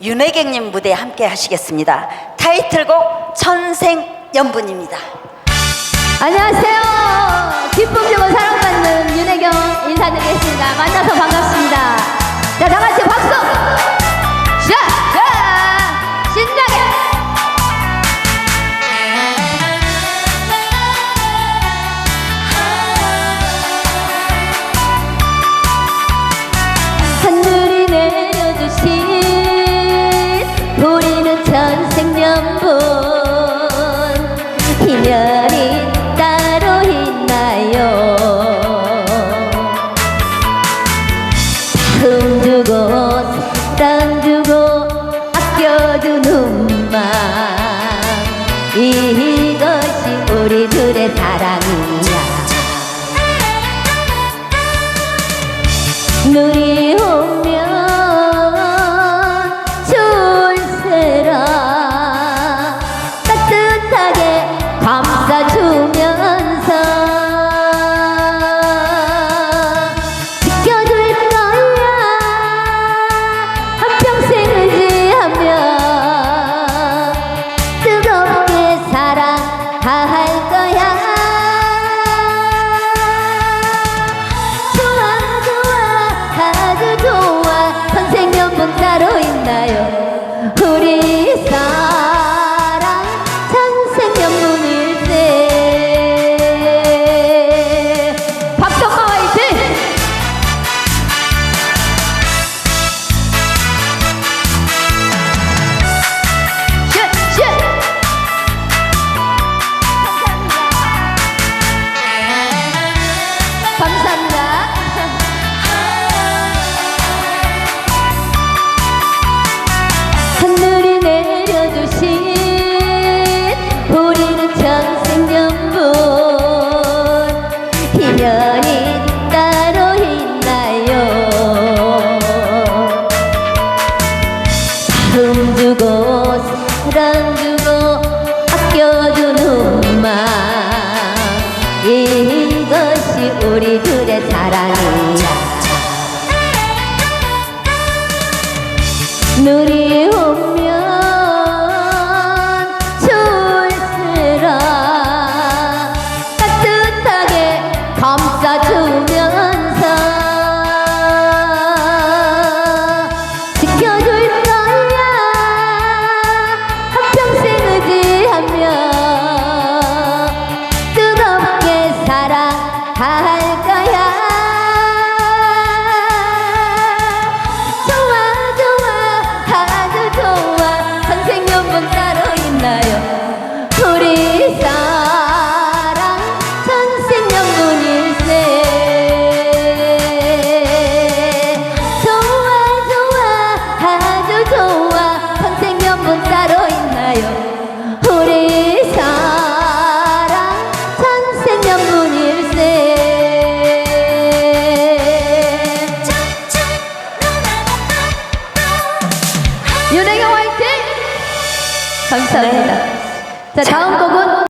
윤혜경님 무대에 함께 하시겠습니다. 타이틀곡 천생연분입니다. 안녕하세요. 기쁨 주고 사랑받는 윤혜경 인사드리겠습니다. 만나서 반갑습니다. lời yêu 나요. 웃음 주고 사랑 주고 아껴주는 마음 이것이 우리들의 사랑이야. 누리 윤혜경 화이팅! 감사합니다. 네. 자, 다음 곡은